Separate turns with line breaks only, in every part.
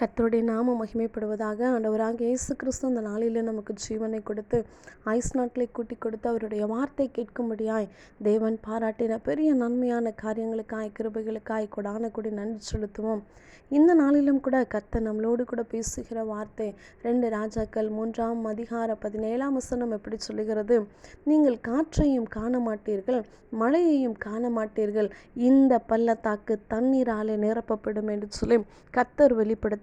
கர்த்தருடைய நாமம் மகிமைப்படுவதாக ஆண்டவராக இயேசு கிறிஸ்து அந்த நாளில் நமக்கு ஜீவனை கொடுத்து ஐஸ் நாட்டிலே கூட்டி கொடுத்து அவருடைய வார்த்தை கேட்கும்படியாய் தேவன் பாராட்டின பெரிய நன்மையான காரியங்களுக்காய் கிருபைகளுக்காய் கொடான கூடி நன்றி செலுத்துவோம். இந்த நாளிலும் கூட கர்த்தர் நம்மளோடு கூட பேசுகிற வார்த்தை ரெண்டு ராஜாக்கள் மூன்றாம் அதிகார பதினேழாம் வசனம் எப்படி சொல்லுகிறது? நீங்கள் காற்றையும் காண மாட்டீர்கள் மழையையும் காண மாட்டீர்கள் இந்த பள்ளத்தாக்கு தண்ணீராலே நிரப்பப்படும் என்று சொல்லி கர்த்தர்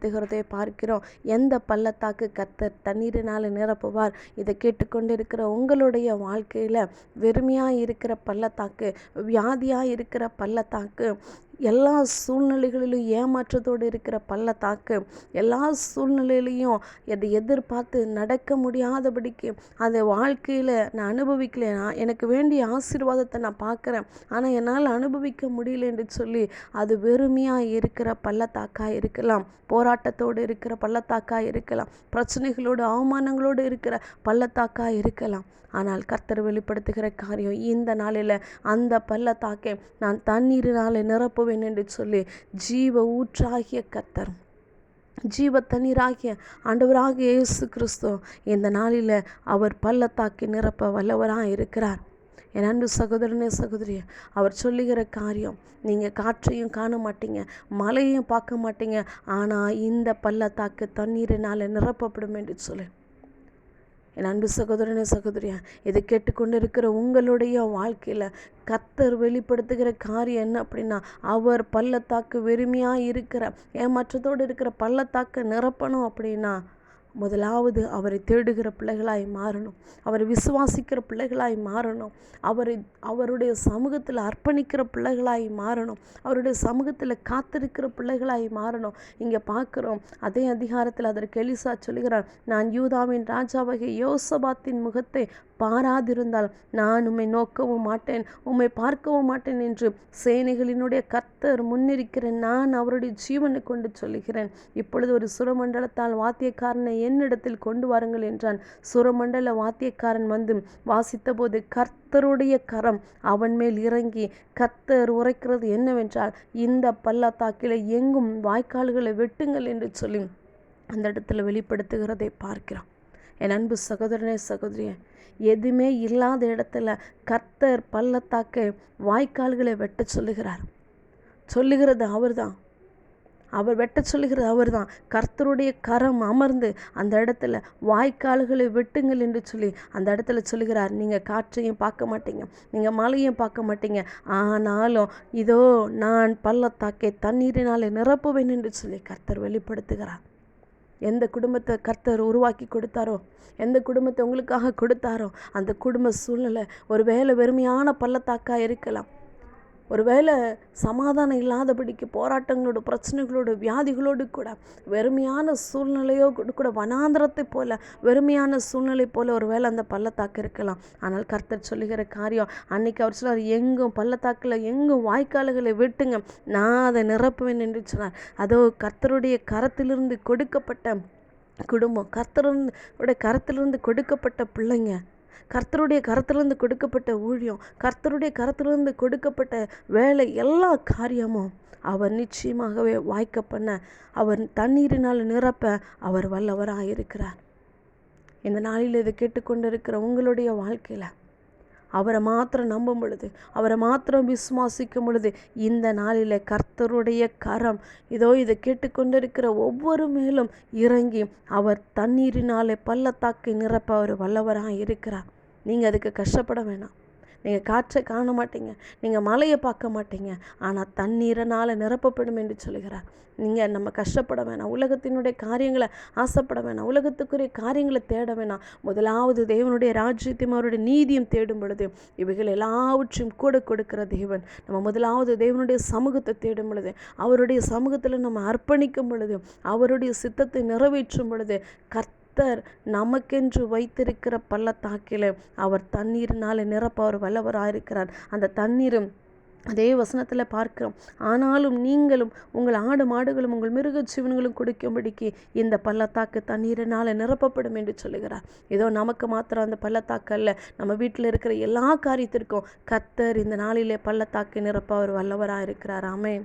வெளிப்படுத்துகிறதை பார்க்கிறோம். எந்த பள்ளத்தாக்கு கத்தர் தண்ணீரினால் நிரப்புவார்? இதை கேட்டுக்கொண்டிருக்கிற உங்களுடைய வாழ்க்கையில் வெறுமையாக இருக்கிற பள்ளத்தாக்கு வியாதியாக இருக்கிற பள்ளத்தாக்கு எல்லா சூழ்நிலைகளிலும் ஏமாற்றத்தோடு இருக்கிற பள்ளத்தாக்கு எல்லா சூழ்நிலையிலையும் அதை எதிர்பார்த்து நடக்க முடியாதபடிக்கு அதை வாழ்க்கையில் நான் அனுபவிக்கல. எனக்கு வேண்டிய ஆசீர்வாதத்தை நான் பார்க்குறேன். ஆனால் என்னால் அனுபவிக்க முடியல என்று சொல்லி அது வெறுமையாக இருக்கிற பள்ளத்தாக்காக இருக்கலாம். போராட்டத்தோடு இருக்கிற பள்ளத்தாக்காக இருக்கலாம். பிரச்சனைகளோடு அவமானங்களோடு இருக்கிற பள்ளத்தாக்காக இருக்கலாம். ஆனால் கர்த்தர் வெளிப்படுத்துகிற காரியம் இந்த நாளில் அந்த பள்ளத்தாக்கை நான் தண்ணீரினால் நிரப்புவேன் என்று சொல்லி ஜீவ ஊற்றாகிய கத்தர். ஜீவ தண்ணீராகிய ஆண்டவராக இயேசு கிறிஸ்து இந்த நாளில் அவர் பள்ளத்தாக்கி நிரப்ப வல்லவராக இருக்கிறார். என் அன்பு சகோதரனே சகோதரிய அவர் சொல்லுகிற காரியம் நீங்கள் காற்றையும் காண மாட்டீங்க மழையும் பார்க்க மாட்டீங்க ஆனால் இந்த பள்ளத்தாக்கு தண்ணீரினால் நிரப்பப்படும் என்று சொல்லு. என் அன்பு சகோதரனே சகோதரியா இதை கேட்டுக்கொண்டு இருக்கிற உங்களுடைய வாழ்க்கையில் கத்தர் வெளிப்படுத்துகிற காரியம் என்ன அப்படின்னா அவர் பள்ளத்தாக்கு வெறுமையாக இருக்கிற ஏமாற்றத்தோடு இருக்கிற பள்ளத்தாக்கை நிரப்பணும் அப்படின்னா முதலாவது அவரை தேடுகிற பிள்ளைகளாய் மாறணும். அவரை விசுவாசிக்கிற பிள்ளைகளாய் மாறணும். அவரை அவருடைய சமூகத்தில் அர்ப்பணிக்கிற பிள்ளைகளாய் மாறணும். அவருடைய சமூகத்தில் காத்திருக்கிற பிள்ளைகளாய் மாறணும். இங்கே பார்க்குறோம் அதே அதிகாரத்தில் அதற்கு எலிசா சொல்கிறார் நான் யூதாவின் ராஜாவகை யோசபாத்தின் முகத்தை பாராதிருந்தால் நான் உம்மை நோக்கவும் மாட்டேன் உம்மை பார்க்கவும் மாட்டேன் என்று சேனைகளினுடைய கத்தர் முன்னிருக்கிறேன் நான் அவருடைய ஜீவனை கொண்டு சொல்லுகிறேன். இப்பொழுது ஒரு சுரமண்டலத்தால் வாத்தியக்காரனை என்னிடத்தில் கொண்டு வாருங்கள் என்றான். சுரமண்டல வாத்தியக்காரன் வந்து வாசித்தபோது கர்த்தருடைய கரம் அவன் மேல் இறங்கி கர்த்தர் உரைக்கிறது என்னவென்றால் இந்த பள்ளத்தாக்கில எங்கும் வாய்க்கால்களை வெட்டுங்கள் என்று சொல்லி அந்த இடத்துல வெளிப்படுத்துகிறதை பார்க்கிறோம் என் அன்பு சகோதரனே சகோதரியே எதுவுமே இல்லாத இடத்துல கர்த்தர் பள்ளத்தாக்க வாய்க்கால்களை வெட்ட சொல்லுகிறார். சொல்லுகிறது அவர்தான். அவர் வெட்ட சொல்லுகிறது அவர் தான் கர்த்தருடைய கரம் அமர்ந்து அந்த இடத்துல வாய்க்கால்களை வெட்டுங்கள் என்று சொல்லி அந்த இடத்துல சொல்லுகிறார். நீங்கள் காற்றையும் பார்க்க மாட்டீங்க. நீங்கள் மழையும் பார்க்க மாட்டீங்க. ஆனாலும் இதோ நான் பள்ளத்தாக்கை தண்ணீரினாலே நிரப்புவேன் என்று சொல்லி கர்த்தர் வெளிப்படுத்துகிறார். எந்த குடும்பத்தை கர்த்தர் உருவாக்கி கொடுத்தாரோ எந்த குடும்பத்தை உங்களுக்காக கொடுத்தாரோ அந்த குடும்ப சூழ்நிலை ஒரு வேலை வெறுமையான பள்ளத்தாக்காக இருக்கலாம். ஒருவேளை சமாதானம் இல்லாதபடிக்கு போராட்டங்களோட பிரச்சனைகளோட வியாதிகளோடு கூட வெறுமையான சூழ்நிலையோ கூட வனாந்திரத்தை போல வெறுமையான சூழ்நிலை போல ஒரு வேளை அந்த பள்ளத்தாக்கு இருக்கலாம். ஆனால் கர்த்தர் சொல்லுகிற காரியம் அன்னைக்கு அவர் சொன்னார் எங்கும் பள்ளத்தாக்கில் எங்கும் வாய்க்கால்களை வெட்டுங்க. நான் அதை நிரப்புவேன் என்று சொன்னார். அதோ கர்த்தருடைய கரத்திலிருந்து கொடுக்கப்பட்ட குடும்பம் கர்த்தருடைய கரத்திலிருந்து கொடுக்கப்பட்ட பிள்ளைங்க கர்த்தருடைய கரத்திலிருந்து கொடுக்கப்பட்ட ஊழியம் கர்த்தருடைய கரத்திலிருந்து கொடுக்கப்பட்ட வேலை எல்லா காரியமும் அவர் நிச்சயமாகவே வாய்க்க பண்ண அவர் தண்ணீரினால் நிரப்ப அவர் வல்லவராக இருக்கிறார் இந்த நாளில் இதை கேட்டுக்கொண்டிருக்கிற உங்களுடைய வாழ்க்கையில் அவரை மாத்திரம் நம்பும் பொழுது அவரை மாத்திரம் விசுவாசிக்கும் பொழுது இந்த நாளில் கர்த்தருடைய கரம் இதோ இதை கேட்டுக்கொண்டிருக்கிற ஒவ்வொரு மேலும் இறங்கி அவர் தண்ணீரினாலே பள்ளத்தாக்கை நிரப்ப அவர் வல்லவராக இருக்கிறார். நீங்கள் அதுக்கு கஷ்டப்பட வேணாம். நீங்கள் காற்றை காண மாட்டீங்க. நீங்கள் மலையை பார்க்க மாட்டீங்க. ஆனால் தண்ணீரனால் நிரப்பப்படும் என்று சொல்கிறார் நீங்கள் நம்ம கஷ்டப்பட வேணாம். உலகத்தினுடைய காரியங்களை ஆசைப்பட வேணாம். உலகத்துக்குரிய காரியங்களை தேட வேணாம். முதலாவது தேவனுடைய ராஜ்யத்தையும் அவருடைய நீதியும் தேடும் பொழுது இவைகள் எல்லாவற்றையும் கூட கொடுக்கிற தேவன். நம்ம முதலாவது தேவனுடைய சமூகத்தை தேடும் பொழுது அவருடைய சமூகத்தில் நம்ம அர்ப்பணிக்கும் பொழுது அவருடைய சித்தத்தை நிறைவேற்றும் பொழுது கர்த்த கர்த்தர் நமக்கென்று வைத்திருக்கிற பள்ளத்தாக்கில் அவர் தண்ணீரினால் நிரப்ப அவர் வல்லவராக இருக்கிறார் அந்த தண்ணீரும் அதே வசனத்தில் பார்க்கிறோம். ஆனாலும் நீங்களும் உங்கள் ஆடு மாடுகளும் உங்கள் மிருக ஜீவன்களும் குடிக்கும்படிக்கு இந்த பள்ளத்தாக்கு தண்ணீரினால் நிரப்பப்படும் என்று சொல்லுகிறார். ஏதோ நமக்கு மாத்திரம் அந்த பள்ளத்தாக்கல்ல நம்ம வீட்டில் இருக்கிற எல்லா காரியத்திற்கும் கத்தர் இந்த நாளிலே பள்ளத்தாக்கு நிரப்ப அவர் வல்லவராக இருக்கிறார் ஆமேன்.